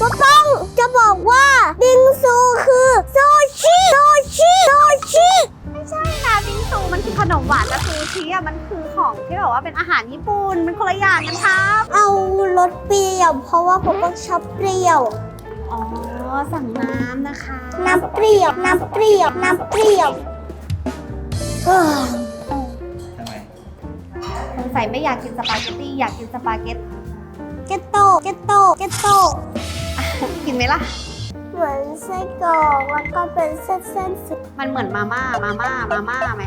ว่าต้องจะบอกว่าบิงซูคือโซชิโซชิโซชิไม่ใช่นะบิงซูมันคือขนมหวานแต่ซูชิอะมันคือของที่แบบว่าเป็นอาหารญี่ปุ่นมันคนละอย่างกันครับ เอารสเปรี้ยวเพราะว่าผมต้องชอบเปรี้ยว อ๋อสั่งน้ำนะคะ น้ำเปรี้ยวน้ำเปรี้ยวน้ำเปรี้ยวเอ้อทำไมสงสัยไม่อยากกินสปาเกตตี้อยากกินสปาเกตเกตโตเกตโตเกตโต กินไหมล่ะ เหมือนไส้กรอกแล้วก็เป็นเส้นๆสิมันเหมือนมาม่ามาม่ามาม่าไหม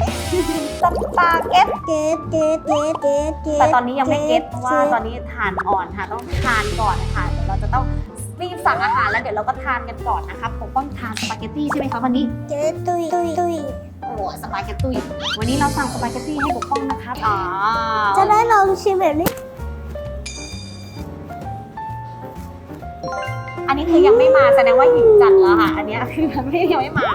สปาเกตเกตเกตเกตเกตเกตแต่ตอนนี้ยังไม่เก็ตเพราะว่าตอนนี้ทานอ่อนค่ะ ต้องทานก่อนค่ะเดี๋ยวเราจะต้องรีบสั่งอาหารแล้วเดี๋ยวเราก็ทานกันก่อนนะคะผมต้องทานสปาเกตตี้ใช่ไหมคะวันนี้ เกตตุยตุยตุยโอ้สปาเกตตี้วันนี้เราสั่งสปาเกตตี้ให้ปกป้องนะครับอ๋อ จะได้ลองชิมแบบนี้ อันนี้คือยังไม่มาแสดงว่าหิวจัดแล้วค่ะ อันเนี้ยคือยังไม่ยังไม่มา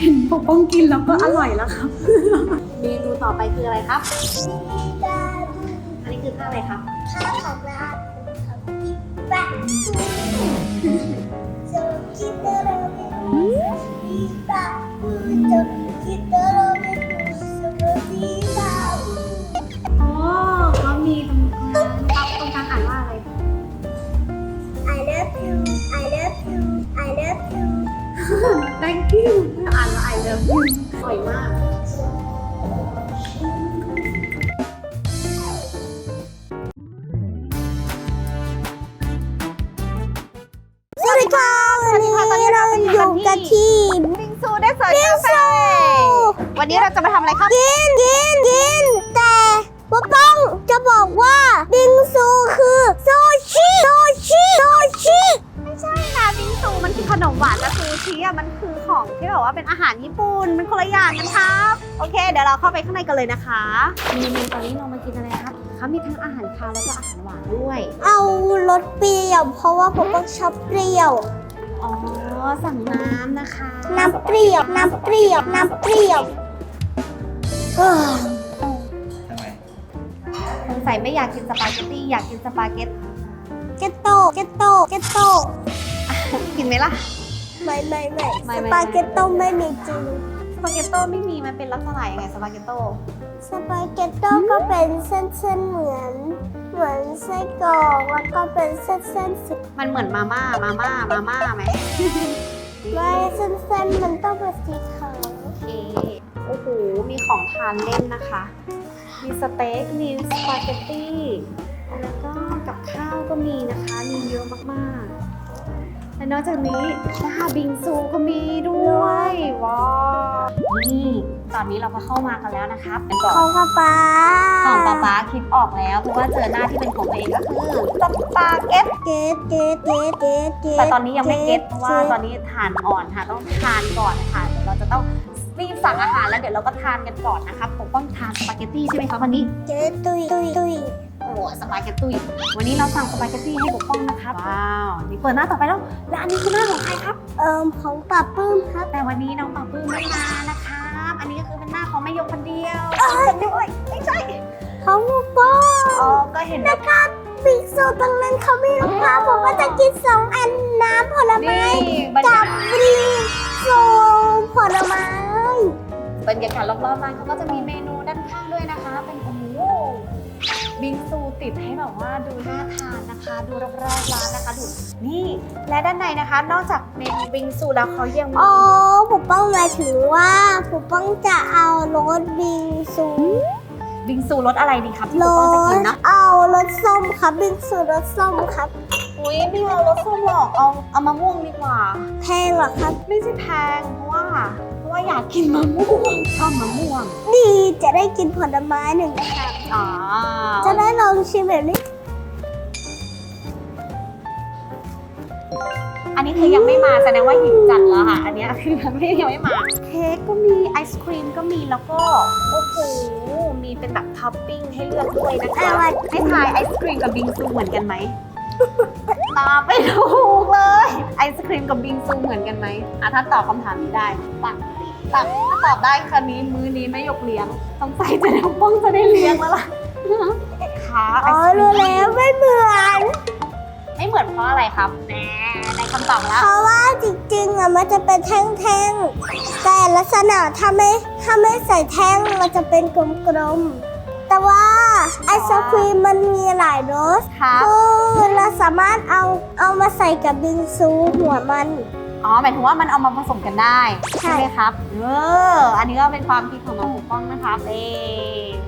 เห็นปกป้องกินแล้วก็อร่อยแล้วครับเมนูต่อไปคืออะไรครับ อันนี้คือข้าวอะไรครับข้าวของร้านของพี่แป๊ะจะคิดอะไรพี่แป๊ะจะคิดอะไดีค่ะวันนี้เราอยู่กันที่บิงซูได้สอยกาแฟวันนี้เราจะมาทำอะไรครับ กินกินกินแต่ว่าต้องจะบอกว่าบิงซูคือโซชิโซชิโซชิไม่ใช่นะบิงซูมันคือขนมหวานแต่ซูชิอะมันคือของที่แบบว่าเป็นอาหารญี่ปุ่นมันคนละอย่างกันครับ โอเค เดี๋ยวเราเข้าไปข้างในกันเลยนะคะเมนูตอนนี้เรามากินอะไรครับเขา มีทั้งอาหารคาวแล้วก็อาหารหวานด้วย เอารสเปรี้ยว เพราะว่าผมต้องชอบเปรี้ยว อ๋อ สั่งน้ำนะคะ น้ำเปรี้ยว น้ำเปรี้ยว น้ำเปรี้ยวเอ้อทำไมสงสัยไม่อยากกินสปาเกตตี้อยากกินสปาเกตเกตโตเกตโตเกตโตกินไหมล่ะ ไม่ไม่ไม่ไม่สไม่ ปาเกตโตไม่มีจริงส ปาเกตโต้ไม่มีมันเป็นลักษณะยังไงสปาเกตโต้สปาเกตโตก็เป็นเส้นๆเหมือน เหมือนไส้กรอกแล้วก็เป็นเส้นๆสิมันเหมือนมาม่ามาม่ามาม่าไหมไม่เส้นๆมันต้องเป็นสีขาวโอเคโอ้โหมีของทานเล่นนะคะ มีสเต็กมีสปาเกตตี้แล้วก็กับข้าวก็มีนะคะมีเยอะมากๆ และนอกจากนี้ชาบิงซูก็มีด้วย ว้าวนี่ตอนนี้เราก็เข้ามากันแล้วนะคะเป็นก่อนของป๊าป๊าของป๊าป๊าคิดออกแล้วเพราะว่าเจอหน้าที่เป็นของตัวเองก็คือสปาเกตเกตเกตเกตเกตเกตแต่ตอนนี้ยังไม่เก็ตเพราะว่าตอนนี้ทานอ่อนค่ะต้องทานก่อนค่ะเดี๋ยวเราจะต้องรีบสั่งอาหารแล้วเดี๋ยวเราก็ทานกันก่อนนะคะผมต้องทานสปาเกตตี้ใช่ไหมคะวันนี้เกตตุยตุยตุย โอ้สปาเกตตี้วันนี้เราสั่งสปาเกตตี้ให้ปกป้องนะคะว้าวนี่เปิดหน้าต่อไปแล้วและอันนี้คือหน้าของใครครับ เอ่อของป้าปื้มครับ แต่วันนี้น้องปาปื้มไม่มานะคะอันนี้ก็คือเป็นหน้าของแม่ยกคนเดียวคนด้วยไม่ใช่ของหมูป้ออ๋อก็เห็นแบบบิ๊กซูตรงนั้นเขามีลูกค้าผมว่าจะกินสองอันน้ำผลไม้นี่บรรกัยาบกาศบิ๊กซูผลไม้บรรยากาศรอบๆร้านเขาก็จะมีเมนู บิงซูติดให้แบบว่าดูน่าทานนะคะ ดูรอบๆร้านนะคะดูนี่และด้านในนะคะ นอกจากเมนูบิงซูแล้วเขายังมีอ๋อผมป้องหมายถึงว่าผมป้องจะเอารสบิงซูบิงซูรสอะไรดีครับที่รปกป้องจะกินสนะเอารสส้มครับบิงซูรสส้มครับอุ้ยไม่เอารสส้มหรอกเอาเอามะม่วงดีกว่า แพงเหรอครับ ไม่ใช่แพงเพราะว่าเพราะว่าอยากกินมะม่วงชอบมะม่วง ดีจะได้กินผลไม้หนึ่งครับ อ๋อจะได้ลองชิมแบบนี้ อันนี้คือยังไม่มาแสดงว่าหิวจัดแล้วค่ะ อันเนี้ยคือยังไม่ยังไม่มา เค้กก็มีไอศครีมก็มีแล้วก็โอ้โหมีเป็นแบบท็อปปิ้งให้เลือกด้วยนะคะอะไร ให้ทายไอศครีมกับบิงซูเหมือนกันไหม ตอบไม่ถูกเลย ไอศครีมกับบิงซูเหมือนกันไหมอะถ้าตอบคำถามนี้ได้ปังตั กถ้าตอบได้คราวนี้มื้อนี้ไม่ยกเลี้ยงต้องใส่จะน้องป้องจะได้เลี้ยงแล้วล่ะขาอ๋อรู้แล้วไม่เหมือน ไม่เหมือนเพราะอะไรครับแหน่ได้คำตอบแล้วเพราะว่าจริงๆอะมันจะเป็นแท่งๆ แต่ลักษณะถ้าไม่ถ้าไม่ใส่แท่งมันจะเป็นกลมๆ แต่ว่าไอศครีมมันมีหลายรสครับคือเราสามารถเอาเอามาใส่กับบิงซูหัวมัน อ๋อหมายถึงว่ามันเอามาผสมกันได้ใช่ใช่ไหมครับเอออันนี้ก็เป็นความคิดของน้องปกป้องนะครับเอ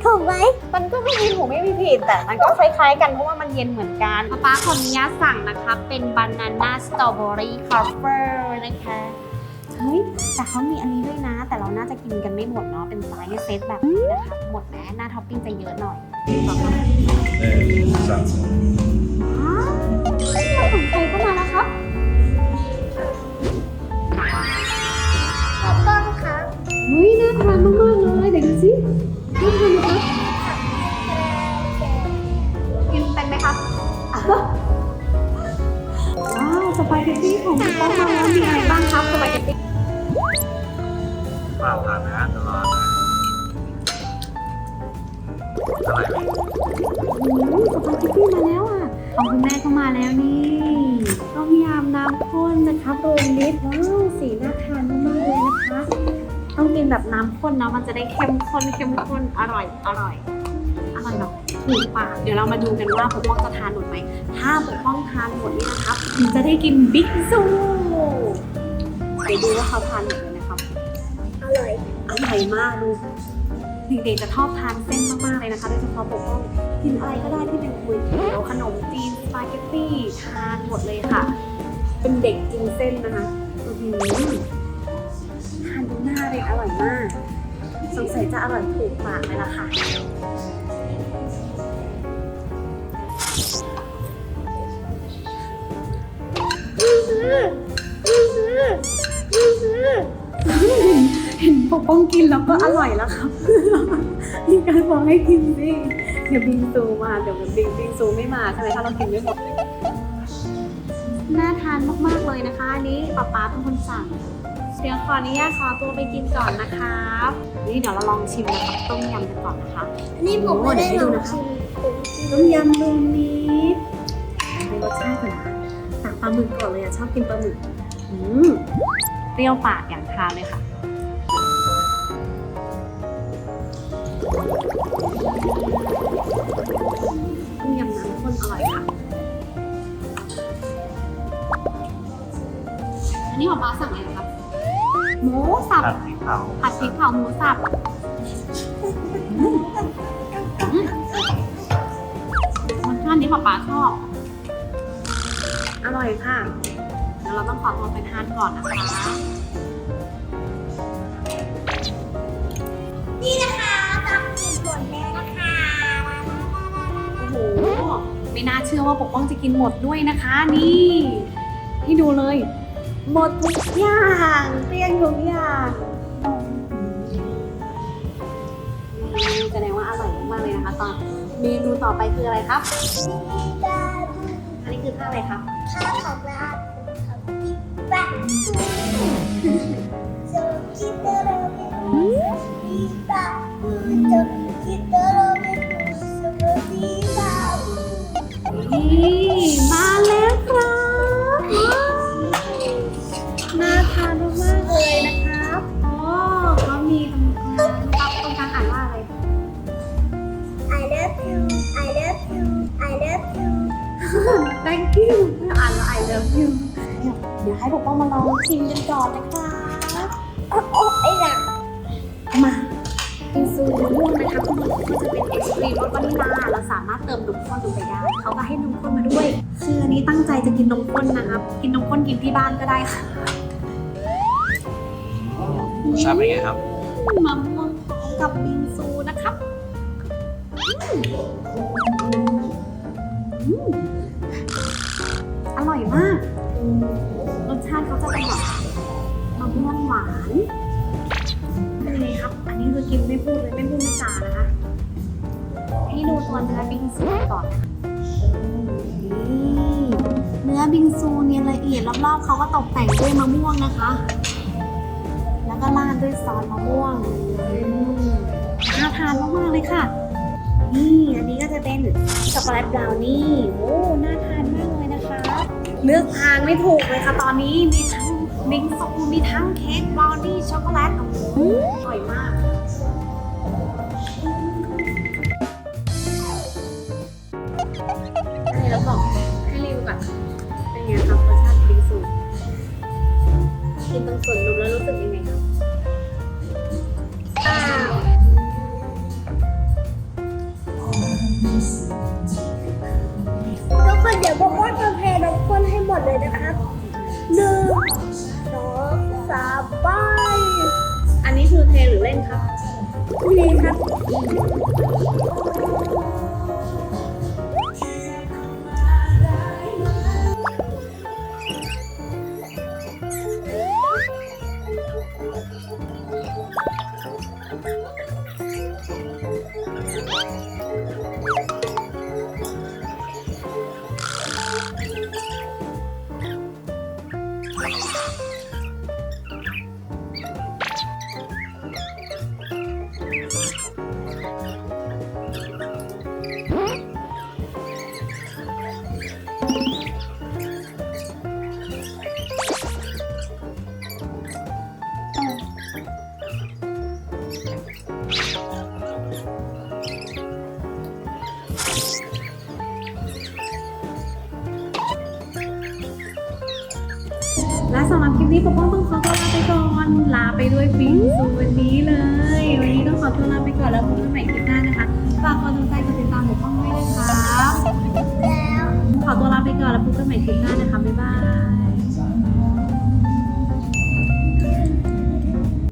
ถูกไหมมันก็ไม่มีถูกไม่มีผิดแต่มันก็คล้ายๆกันเพราะว่ามันเย็นเหมือนกันป๊าป๊าขออนุญาตสั่งนะคะเป็นบานาน่าสตรอเบอรี่คอฟเฟอร์นะคะเฮ้ยแต่เขามีอันนี้ด้วยนะ แต่เราน่าจะกินกันไม่หมดเนาะเป็นไซส์เซตแบบนี้นะคะหมดแม้หน้าท็อปปิ้งจะเยอะหน่อยต่อมาหนึ่งสองอ้าวของใครเข้ามาแล้วครับ น่าทานมากๆเลยเดี๋ยวดูสิน่าทานไหมครับกินเป็นไหมครับว้าวสปาเกตตี้ของคุณป้องมาแล้วมีอะไรบ้างครับสปาเกตตี้เปล่าผ่านนะตลอดนะอะไรไหมโอ้สปาเกตตี้มาแล้วอะของคุณแม่ก็มาแล้วนี่ต้มยำน้ำข้นนะครับโรลลิสว้าวสีน่าทานมากๆเลยนะคะ ต้องกินแบบน้ำข้นเนาะมันจะได้เข้มข้นเข้มข้นอร่อยอร่อยอร่อยแบบถูกปากเดี๋ยวเรามาดูกันว่าปกป้องจะทานหมดไหมถ้าปกป้องทานหมดนี่นะครับจะได้กินบิ๊กซูเดี๋ยวดูว่าเขาทานหมดเลยนะครับอร่อยอร่อยมากดูเด็กๆจะชอบทานเส้นมากๆเลยนะคะโดยเฉพาะปกป้องกินอะไรก็ได้ที่เป็นก๋วยเตี๋ยวขนมจีนสปาเกตตี้ทานหมดเลยค่ะ เป็นเด็กกินเส้นนะคะอือ หือทานดูหน้าเลยอร่อยมาก สงสัยจะอร่อยถูกปากเลยล่ะค่ะ เห็นปกป้องกินแล้วก็อร่อยแล้วครับมีการบอกให้กินสิเดี๋ยวบิงซูมา เดี๋ยวบิงบิงซูไม่มาใช่ไหมถ้าเรากินไม่หมดน่าทานมากๆเลยนะคะอันนี้ป๊าป๊าเป็นคนสั่งเดี๋ยวขออนุญาตขอตัวไปกินก่อนนะครับนี่เดี๋ยวเราลองชิมนะครับต้มยำกันก่อนนะคะนี่ผมไม่ได้ลองชิมต้มยำรวมมิตรในรสชาติก่อนนะตักปลาหมึกก่อนเลยอะชอบกินปลาหมึกอืมเปรี้ยวปากอย่างทานเลยค่ะต้มยำน้ำข้นอร่อยค่ะอันนี้ของป้าสั่งอะไรนะครับ หมูสับผัดพริกเผาผัดพริกเผาหมูสับอืมอืมรสชาตินี้ป๊าป๊าชอบ อร่อยค่ะเดี๋ยวเราต้องขอตัวไปทานก่อนนะคะ นี่นะคะตามกินหมดแล้วนะคะโอ้โห ไม่น่าเชื่อว่าปกป้องจะกินหมดด้วยนะคะ นี่ ให้ดูเลย หมดทุกอย่างเกลี้ยงทุกอย่างนี่แสดงว่าอร่อยมากๆเลยนะคะ ตอนเมนูต่อไปคืออะไรครับ อันนี้คือข้าวอะไรครับข้าวของร้านของกิ๊บแบ๊ ให้ปกป้องมาลองชิมกันก่อนนะคะโอ้โอ้ไอ้หนังมาบิงซูมะม่วงนะคะทุกคนก็จะเป็นไอศครีมรสวานิลาเราสามารถเติมนมข้นลงไปได้เขาก็ให้นมข้นมาด้วย คืออันนี้ตั้งใจจะกินนมข้นนะครับ กินนมข้นกินที่บ้านก็ได้ค่ะรสชาติเป็นไงครับมะม่วงพร้อมกับบิงซูนะครับอืมอร่อยมากรส ชาติเขาจะเป็นแบบมะม่วงหวานเป็นไงครับ อันนี้คือกินไม่พูดเลยไม่พูดไม่จานะคะ ให้ดูตัวเนื้อบิงซูก่อนนะคะเนื้อบิงซูเนี่ยละเอียดรอบๆเขาก็ตกแต่งด้วยมะม่วงนะคะ แล้วก็ราดด้วยซอสมะม่วงอืมน่าทานมากๆเลยค่ะ นี่อันนี้ก็จะเป็นช็อกโกแลตบราวนี่ โอ้ เลือกทางไม่ถูกเลยค่ะตอนนี้มีทั้งบิงซูมีทั้งเค้กบราวนี่ช็อกโกแลตโอ้โหอร่อยมากอะไรแล้วบอกให้รีวิวก่อนเป็นไงครับรสชาติบิงซูกินตรงส่วนนมแล้วรู้สึกยังไง และสำหรับคลิปนี้ปกป้องต้องขอตัวลาไปก่อน ลาไปด้วยบิงซูวันนี้เลย วันนี้ต้องขอตัวลาไปก่อนแล้วพบกันใหม่คลิปหน้านะคะ ฝากกดติดตามกดติดตามปกป้องด้วยนะคะแล้วขอตัวลาไปก่อนแล้วพบกันใหม่คลิปหน้านะคะ บ๊ายบาย